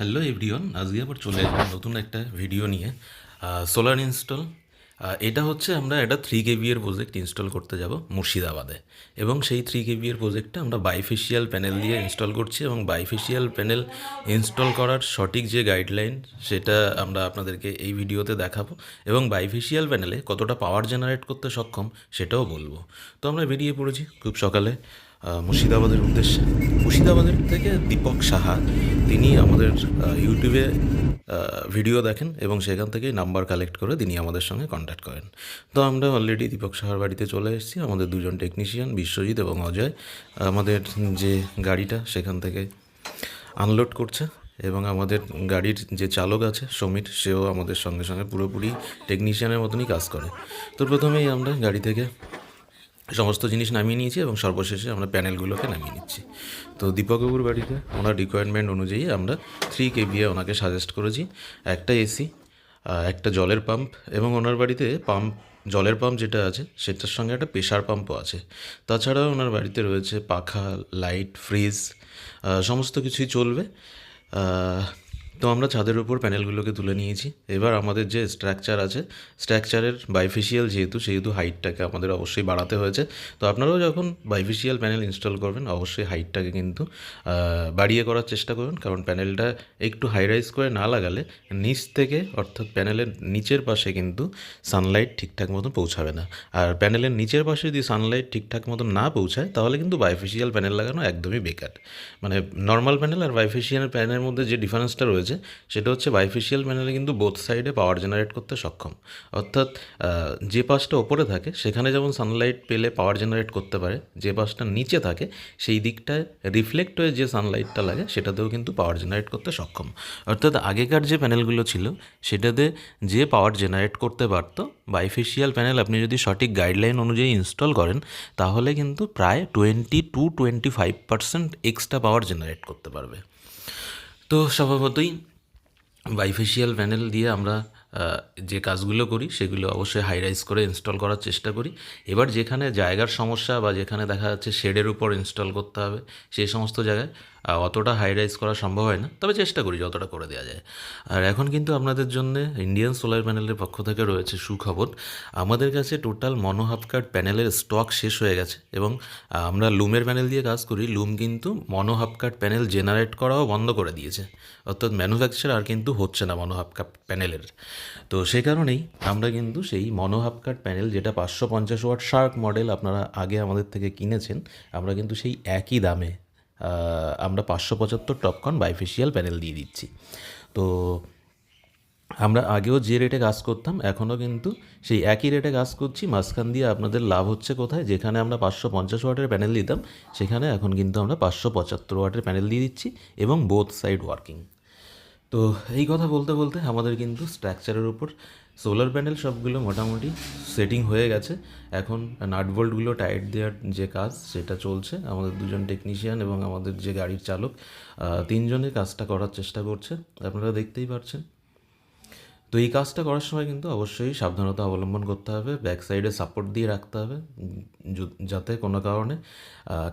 Hello everyone, আজকে আবার চলে এলাম নতুন একটা ভিডিও নিয়ে। সোলার ইনস্টল এটা হচ্ছে আমরা একটা থ্রি কেবি এর প্রজেক্ট ইনস্টল করতে যাব মুর্শিদাবাদে। এবং সেই থ্রি কেবি এর প্রজেক্টটা আমরা বাইফেশিয়াল প্যানেল দিয়ে ইনস্টল করছি এবং বাইফেশিয়াল প্যানেল ইনস্টল করার সঠিক যে গাইডলাইন সেটা আমরা আপনাদেরকে এই ভিডিওতে দেখাবো। এবং বাইফেশিয়াল প্যানেলে কতটা পাওয়ার জেনারেট করতে সক্ষম, সেটাও বলব। তো আমরা বেরিয়ে পড়েছি খুব সকালে। মুর্শিদাবাদের উদ্দেশ্যে। মুর্শিদাবাদের থেকে দীপক সাহা, তিনি আমাদের ইউটিউবে ভিডিও দেখেন এবং সেখান থেকেই নাম্বার কালেক্ট করে তিনি আমাদের সঙ্গে কন্ট্যাক্ট করেন। তো আমরা অলরেডি দীপক সাহার বাড়িতে চলে এসেছি। আমাদের দুজন টেকনিশিয়ান বিশ্বজিৎ এবং অজয়, আমাদের যে গাড়িটা সেখান থেকে আনলোড করছে এবং আমাদের গাড়ির যে চালক আছে, সমীর, সেও আমাদের সঙ্গে সঙ্গে পুরোপুরি টেকনিশিয়ানের মতনই কাজ করে। তো প্রথমেই আমরা গাড়ি থেকে সমস্ত জিনিস নামিয়ে নিয়েছি এবং সর্বশেষে আমরা প্যানেলগুলোকে নামিয়ে নিচ্ছি। তো দীপকবাবুর বাড়িতে ওনার রিকোয়ারমেন্ট অনুযায়ী আমরা থ্রি কেবিএ ওনাকে সাজেস্ট করেছি, একটা এসি একটা জলের পাম্প এবং ওনার বাড়িতে পাম্প জলের পাম্প যেটা আছে সেটার সঙ্গে একটা প্রেশার পাম্পও আছে। তাছাড়াও ওনার বাড়িতে রয়েছে পাখা লাইট ফ্রিজ সমস্ত কিছুই চলবে। তো আমরা ছাদের উপর প্যানেলগুলোকে তুলে নিয়েছি। এবার আমাদের যে স্ট্রাকচার আছে স্ট্রাকচারের বাইফেশিয়াল যেহেতু, সেহেতু হাইটটাকে আমাদের অবশ্যই বাড়াতে হয়েছে। তো আপনারাও যখন বাইফেশিয়াল প্যানেল ইনস্টল করবেন, অবশ্যই হাইটটাকে কিন্তু বাড়িয়ে করার চেষ্টা করবেন কারণ প্যানেলটা একটু হাই রাইজ করে না লাগালে নিচ থেকে, অর্থাৎ প্যানেলের নিচের পাশে কিন্তু সানলাইট ঠিকঠাক মতো পৌঁছাবে না। আর প্যানেলের নিচের পাশে যদি সানলাইট ঠিকঠাক মতো না পৌঁছায়, তাহলে কিন্তু বাইফেশিয়াল প্যানেল লাগানো একদমই বেকার। মানে নর্মাল প্যানেল আর বাইফেশিয়াল প্যানেলের মধ্যে যে ডিফারেন্সটা রয়েছে সেটা হচ্ছে বাইফেশিয়াল প্যানেলে কিন্তু বোথ সাইডে পাওয়ার জেনারেট করতে সক্ষম। অর্থাৎ যে পাশটা ওপরে থাকে, সেখানে যেমন সানলাইট পেলে পাওয়ার জেনারেট করতে পারে, যে পাশটা নিচে থাকে, সেই দিকটায় রিফ্লেক্ট হয়ে যে সানলাইটটা লাগে, সেটাতেও কিন্তু পাওয়ার জেনারেট করতে সক্ষম। অর্থাৎ, আগেকার যে প্যানেলগুলো ছিল, সেটাতে যে পাওয়ার জেনারেট করতে পারতো বাইফেশিয়াল প্যানেল আপনি যদি সঠিক গাইডলাইন অনুযায়ী ইনস্টল করেন, তাহলে কিন্তু প্রায় twenty two twenty five percent extra power generate করতে পারবে। তো স্বভাবতই বাইফেশিয়াল প্যানেল দিয়ে আমরা যে কাজগুলো করি সেগুলো অবশ্যই হাই রাইজ করে ইনস্টল করার চেষ্টা করি। এবার যেখানে জায়গার সমস্যা বা যেখানে দেখা যাচ্ছে শেডের উপর ইনস্টল করতে হবে, সেই সমস্ত জায়গায় অতটা হাই রাইজ করা সম্ভব হয় না, তবে চেষ্টা করি যতটা করে দেওয়া যায়। আর এখন কিন্তু আপনাদের জন্য ইন্ডিয়ান সোলার প্যানেলের পক্ষ থেকে রয়েছে সুখবর। আমাদের কাছে টোটাল মনোহাফ কার্ড প্যানেলের স্টক শেষ হয়ে গেছে এবং আমরা লুমের প্যানেল দিয়ে কাজ করি। লুম কিন্তু মনোহাফ কার্ড প্যানেল জেনারেট করাও বন্ধ করে দিয়েছে। অর্থাৎ ম্যানুফ্যাকচার আর কিন্তু হচ্ছে না মনোহাফ কার্ড প্যানেলের তো সেই কারণেই আমরা কিন্তু সেই মনোহাফ কার্ড প্যানেল যেটা পাঁচশো পঞ্চাশ ওয়াট শার্ক মডেল আপনারা আগে আমাদের থেকে কিনেছেন, আমরা কিন্তু সেই একই দামে আমরা পাঁচশো পঁচাত্তর টপকন বাইফেশিয়াল প্যানেল দিয়ে দিচ্ছি। তো আমরা আগেও যে রেটে কাজ করতাম, এখনও কিন্তু সেই একই রেটে কাজ করছি। মাঝখান দিয়ে আপনাদের লাভ হচ্ছে কোথায়? যেখানে আমরা পাঁচশো পঞ্চাশ ওয়াটের প্যানেল দিতাম, সেখানে এখন কিন্তু আমরা পাঁচশো পঁচাত্তর ওয়াটের প্যানেল দিয়ে দিচ্ছি এবং বোথ সাইড ওয়ার্কিং তো এই কথা বলতে বলতে আমাদের কিন্তু স্ট্রাকচারের উপর সোলার প্যানেল সবগুলো মোটামুটি সেটিং হয়ে গেছে। এখন নাট বোল্টগুলো টাইট দেওয়ার যে কাজ, সেটা চলছে। আমাদের দুজন টেকনিশিয়ান এবং আমাদের যে গাড়ির চালক তিনজনে কাজটা করার চেষ্টা করছে। আপনারা দেখতেই পারছেন। তো এই কাজটা করার সময় কিন্তু অবশ্যই সাবধানতা অবলম্বন করতে হবে, ব্যাক সাইডে সাপোর্ট দিয়ে রাখতে হবে যাতে কোনো কারণে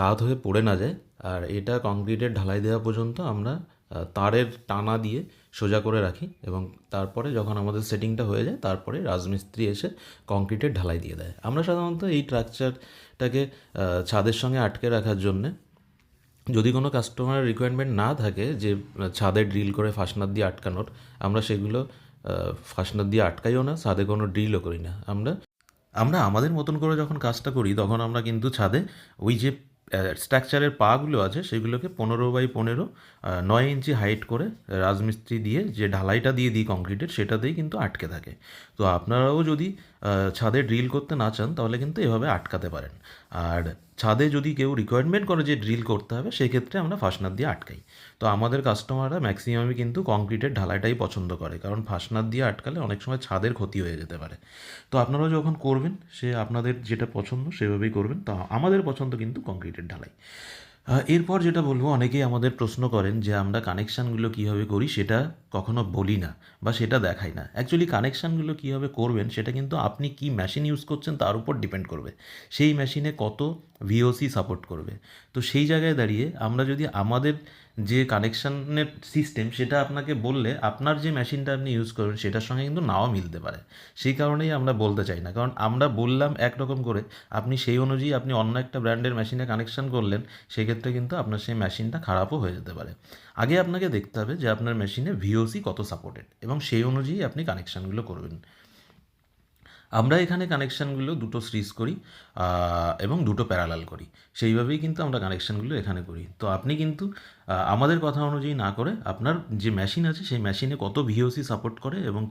কাত হয়ে পড়ে না যায়। আর এটা কংক্রিটের ঢালাই দেওয়া পর্যন্ত আমরা তারের টানা দিয়ে সোজা করে রাখি এবং তারপরে যখন আমাদের সেটিংটা হয়ে যায়, তারপরে রাজমিস্ত্রি এসে কংক্রিটের ঢালাই দিয়ে দেয়। আমরা সাধারণত এই স্ট্রাকচারটাকে ছাদের সঙ্গে আটকে রাখার জন্যে যদি কোনো কাস্টমারের রিকোয়ারমেন্ট না থাকে যে, ছাদে ড্রিল করে ফাসনার দিয়ে আটকানোর, আমরা সেগুলো ফাসনার দিয়ে আটকাইও না, ছাদে কোনো ড্রিলও করি না। আমরা আমরা আমাদের মতন করে যখন কাজটা করি, তখন আমরা কিন্তু ছাদে ওই যে স্ট্রাকচারের পাগুলো আছে, সেগুলোকে পনেরো বাই পনেরো নয় ইঞ্চি হাইট করে রাজমিস্ত্রি দিয়ে যে ঢালাইটা দিয়ে দিই কংক্রিটের সেটাতেই কিন্তু আটকে থাকে। তো আপনারাও যদি ছাদে ড্রিল করতে না চান, তাহলে কিন্তু এভাবে আটকাতে পারেন। আর ছাদে যদি কেউ রিকোয়ারমেন্ট করে যে ড্রিল করতে হবে, সেক্ষেত্রে আমরা ফাসনার দিয়ে আটকাই। তো আমাদের কাস্টমাররা ম্যাক্সিমামই কিন্তু কংক্রিটের ঢালাইটাই পছন্দ করে, কারণ ফাসনার দিয়ে আটকালে অনেক সময় ছাদের ক্ষতি হয়ে যেতে পারে। তো আপনারাও যখন করবেন, সে আপনাদের যেটা পছন্দ সেভাবেই করবেন। তা আমাদের পছন্দ কিন্তু কংক্রিটের ঢালাই। এরপর যেটা বলব, অনেকেই আমাদের প্রশ্ন করেন যে আমরা কানেকশানগুলো কীভাবে করি সেটা কখনো বলি না বা সেটা দেখাই না। অ্যাকচুয়ালি কানেকশানগুলো কীভাবে করবেন সেটা কিন্তু আপনি কি মেশিন ইউজ করছেন তার উপর ডিপেন্ড করবে। সেই মেশিনে কত ভিওসি সাপোর্ট করবে। তো সেই জায়গায় দাঁড়িয়ে আমরা যদি আমাদের যে কানেকশানের সিস্টেম সেটা আপনাকে বললে আপনার যে মেশিনটা আপনি ইউজ করবেন সেটার সঙ্গে কিন্তু নাও মিলতে পারে। সেই কারণেই আমরা বলতে চাই না। কারণ আমরা বললাম একরকম করে, আপনি সেই অনুযায়ী আপনি অন্য একটা ব্র্যান্ডের মেশিনে কানেকশান করলেন, সেক্ষেত্রে কিন্তু আপনার সেই মেশিনটা খারাপও হয়ে যেতে পারে। আগে আপনাকে দেখতে হবে যে আপনার মেশিনে ভিওসি কত সাপোর্টেড এবং সেই অনুযায়ী আপনি কানেকশানগুলো করবেন। আমরা এখানে কানেকশানগুলো দুটো সিরিজ করি এবং দুটো প্যারালাল করি। সেইভাবেই কিন্তু আমরা কানেকশানগুলো এখানে করি। তো আপনি কিন্তু আমাদের কথা অনুযায়ী না করে আপনার যে মেশিন আছে, সেই মেশিনে কত ভিওসি সাপোর্ট করে এবং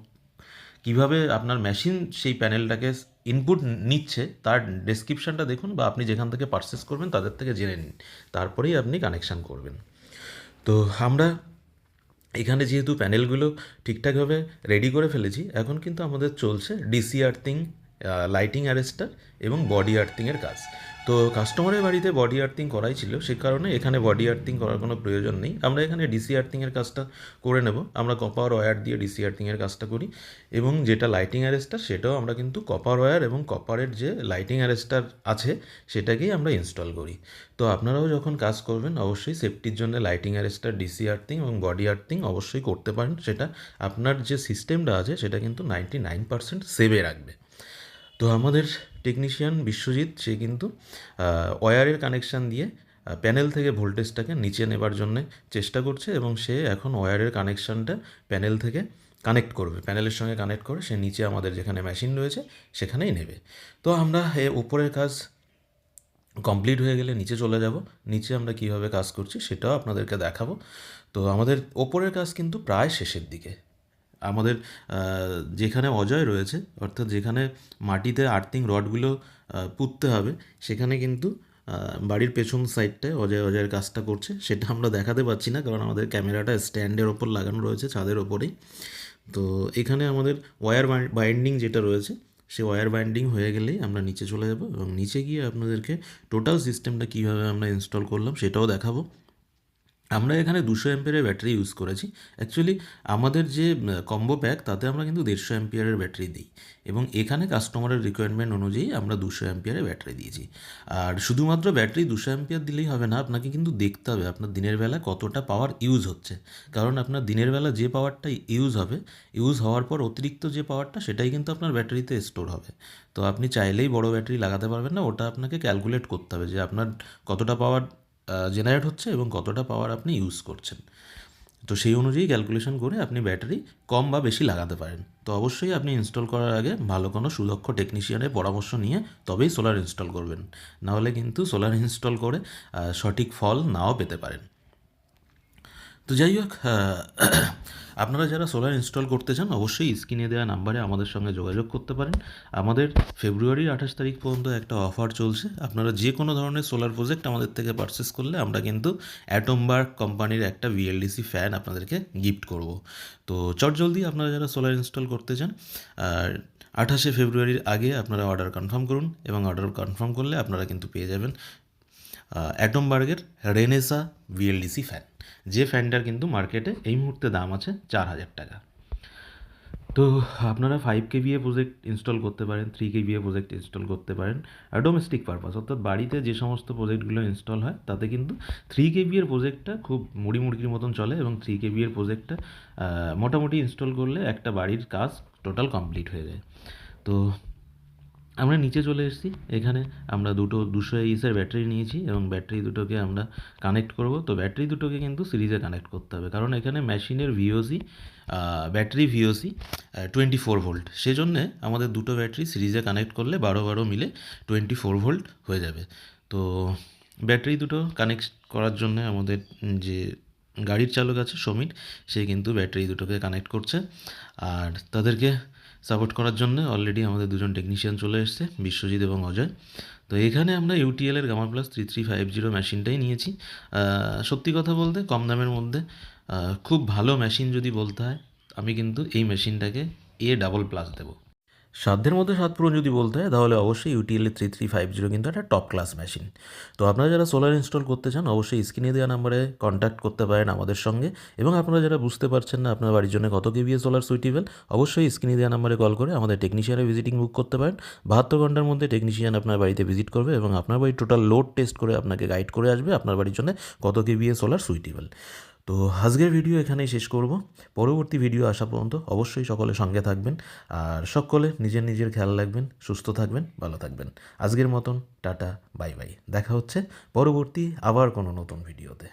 কীভাবে আপনার মেশিন সেই প্যানেলটাকে ইনপুট নিচ্ছে, তার ডেসক্রিপশানটা দেখুন বা আপনি যেখান থেকে পারচেস করবেন, তাদের থেকে জেনে নিন। তারপরেই আপনি কানেকশান করবেন। তো আমরা এখানে যেহেতু প্যানেলগুলো ঠিকঠাকভাবে রেডি করে ফেলেছি, এখন কিন্তু আমাদের চলছে ডিসি আর্থিং লাইটিং অ্যারেস্টার এবং বডি আর্থিংয়ের কাজ। তো কাস্টমারের বাড়িতে বডি আর্থিং করাই ছিল, সে কারণে এখানে বডি আর্থিং করার কোনো প্রয়োজন নেই। আমরা এখানে ডিসি আর্থিংয়ের কাজটা করে নেব। আমরা কপার ওয়্যার দিয়ে ডিসি আর্থিংয়ের কাজটা করি এবং যেটা লাইটিং অ্যারেস্টার সেটাও আমরা কিন্তু কপার ওয়্যার এবং কপারের যে লাইটিং অ্যারেস্টার আছে, সেটাকেই আমরা ইনস্টল করি। তো আপনারাও যখন কাজ করবেন, অবশ্যই সেফটির জন্য লাইটিং অ্যারেস্টার ডিসি আর্থিং এবং বডি আর্থিং অবশ্যই করতে পারেন। সেটা আপনার যে সিস্টেমটা আছে, সেটা কিন্তু নাইনটি নাইন পার্সেন্ট সেভে রাখবে। তো আমাদের টেকনিশিয়ান বিশ্বজিৎ, সে কিন্তু ওয়্যারের কানেকশান দিয়ে প্যানেল থেকে ভোল্টেজটাকে নিচে নেবার জন্য চেষ্টা করছে এবং সে এখন ওয়্যারের কানেকশানটা প্যানেল থেকে কানেক্ট করবে। প্যানেলের সঙ্গে কানেক্ট করে সে নিচে আমাদের যেখানে মেশিন রয়েছে সেখানেই নেবে। তো আমরা এ উপরের কাজ কমপ্লিট হয়ে গেলে নিচে চলে যাব। নিচে আমরা কীভাবে কাজ করছি সেটাও আপনাদেরকে দেখাবো। তো আমাদের ওপরের কাজ কিন্তু প্রায় শেষের দিকে। আমাদের যেখানে অজয় রয়েছে, অর্থাৎ যেখানে মাটিতে আর্থিং রডগুলো পুঁততে হবে, সেখানে কিন্তু বাড়ির পেছন সাইডটায় অজয়, অজয়ের কাজটা করছে। সেটা আমরা দেখাতে পাচ্ছি না, কারণ আমাদের ক্যামেরাটা স্ট্যান্ডের ওপর লাগানো রয়েছে, ছাদের ওপরেই। তো এখানে আমাদের ওয়্যার বাইন্ডিং যেটা রয়েছে, সে ওয়্যার বাইন্ডিং হয়ে গেলেই আমরা নিচে চলে যাব এবং নিচে গিয়ে আপনাদেরকে টোটাল সিস্টেমটা কীভাবে আমরা ইনস্টল করলাম সেটাও দেখাবো। আমরা এখানে দুশো অ্যাম্পিয়ারের ব্যাটারি ইউজ করেছি। অ্যাকচুয়ালি আমাদের যে কম্বো প্যাক তাতে আমরা কিন্তু দেড়শো অ্যাম্পিয়ারের ব্যাটারি দিই। এবং এখানে কাস্টমারের রিকোয়ারমেন্ট অনুযায়ী আমরা দুশো অ্যাম্পিয়ারের ব্যাটারি দিয়েছি। আর শুধুমাত্র ব্যাটারি দুশো অ্যাম্পিয়ার দিলেই হবে না, আপনাকে কিন্তু দেখতে হবে আপনার দিনের বেলা কতটা পাওয়ার ইউজ হচ্ছে। কারণ আপনার দিনের বেলা যে পাওয়ারটা ইউজ হবে ইউজ হওয়ার পর অতিরিক্ত যে পাওয়ারটা সেটাই কিন্তু আপনার ব্যাটারিতে স্টোর হবে। তো আপনি চাইলেই বড় ব্যাটারি লাগাতে পারবেন না, ওটা আপনাকে ক্যালকুলেট করতে হবে যে আপনার কতটা পাওয়ার জেনারেট হচ্ছে এবং কতটা পাওয়ার আপনি ইউজ করছেন। তো সেই অনুযায়ী ক্যালকুলেশন করে আপনি ব্যাটারি কম বা বেশি লাগাতে পারেন। তো অবশ্যই আপনি ইনস্টল করার আগে ভালো কোনো সুদক্ষ টেকনিশিয়ানের পরামর্শ নিয়ে তবেই সোলার ইনস্টল করবেন। নাহলে কিন্তু সোলার ইনস্টল করে সঠিক ফল নাও পেতে পারেন। তো যাই হোক আপনারা যারা সোলার ইনস্টল করতে চান, অবশ্যই স্ক্রিনে দেওয়া নাম্বারে আমাদের সঙ্গে যোগাযোগ করতে পারেন। আমাদের ফেব্রুয়ারির আঠাশ তারিখ পর্যন্ত একটা অফার চলছে। আপনারা যে কোনো ধরনের সোলার প্রজেক্ট আমাদের থেকে পারচেস করলে আমরা কিন্তু অ্যাটমবার্গ কোম্পানির একটা ভিএলডিসি ফ্যান আপনাদেরকে গিফট করব। তো চট জলদি আপনারা যারা সোলার ইনস্টল করতে চান, আর আঠাশে ফেব্রুয়ারির আগে আপনারা অর্ডার কনফার্ম করুন এবং অর্ডার কনফার্ম করলে আপনারা কিন্তু পেয়ে যাবেন। অ্যাটমবার্গের রেনেসা ভিএলডিসি ফ্যান। যে ফ্যানটার কিন্তু মার্কেটে এই মুহূর্তে দাম আছে চার হাজার টাকা। তো আপনারা ফাইভ কেভিএ প্রজেক্ট ইনস্টল করতে পারেন থ্রি কেভিএ প্রজেক্ট ইনস্টল করতে পারেন। আর ডোমেস্টিক পারপাস অর্থাৎ বাড়িতে যে সমস্ত প্রজেক্টগুলো ইনস্টল হয়, তাতে কিন্তু থ্রি কেভিএর প্রজেক্টটা খুব মুড়ি মুড়কির মতন চলে এবং থ্রি কেভিএর প্রজেক্টটা মোটামুটি ইনস্টল করলে একটা বাড়ির কাজ টোটাল কমপ্লিট হয়ে যায়। তো আমরা নিচে চলে এসেছি। এখানে আমরা দুটো দুশো এইচের ব্যাটারি নিয়েছি এবং ব্যাটারি দুটোকে আমরা কানেক্ট করব। তো ব্যাটারি দুটোকে কিন্তু সিরিজে কানেক্ট করতে হবে। কারণ এখানে মেশিনের VOC battery VOC twenty four volt সেজন্যে আমাদের দুটো ব্যাটারি সিরিজে কানেক্ট করলে বারো বারো মিলে টোয়েন্টি ফোর ভোল্ট হয়ে যাবে। তো ব্যাটারি দুটো কানেক্ট করার জন্য আমাদের যে গাড়ির চালক আছে, সমীর, সে কিন্তু ব্যাটারি দুটোকে কানেক্ট করছে। আর তাদেরকে সাপোর্ট করার জন্য অলরেডি আমাদের দুজন টেকনিশিয়ান চলে এসছে, বিশ্বজিৎ এবং অজয়। তো এখানে আমরা ইউটিএলের gamma plus three three five zero মেশিনটাই নিয়েছি। সত্যি কথা বলতে কম দামের মধ্যে খুব ভালো মেশিন যদি বলতে হয়, আমি কিন্তু এই মেশিনটাকে এ ডাবল প্লাস দেবো। সাধ্যের মধ্যে সাত পূরণ যদি বলতে হয়, তাহলে অবশ্যই UTL three three five zero কিন্তু একটা টপ ক্লাস মেশিন তো আপনারা যারা সোলার ইনস্টল করতে চান, অবশ্যই স্ক্রিনে দেওয়া নাম্বারে কন্ট্যাক্ট করতে পারেন আমাদের সঙ্গে। এবং আপনারা যারা বুঝতে পারছেন না আপনার বাড়ির জন্য কত কেভিএ সোলার সুইটেবল অবশ্যই স্ক্রিনে দেওয়া নাম্বারে কল করে আমাদের টেকনিশিয়ানের ভিজিটিং বুক করতে পারেন। বাহাত্তর ঘণ্টার মধ্যে টেকনিশিয়ান আপনার বাড়িতে ভিজিট করবে এবং আপনার বাড়ির টোটাল লোড টেস্ট করে আপনাকে গাইড করে আসবে আপনার বাড়ির জন্য কত কেভিএ সোলার সুইটেবল তো আজকের ভিডিও এখানেই শেষ করব। পরবর্তী ভিডিও আসা পর্যন্ত অবশ্যই সকলে সঙ্গে থাকবেন আর সকলে নিজের নিজের খেয়াল রাখবেন, সুস্থ থাকবেন, ভালো থাকবেন। আজকের মতন, টাটা, বাই বাই। দেখা হচ্ছে পরবর্তী আবার কোনো নতুন ভিডিওতে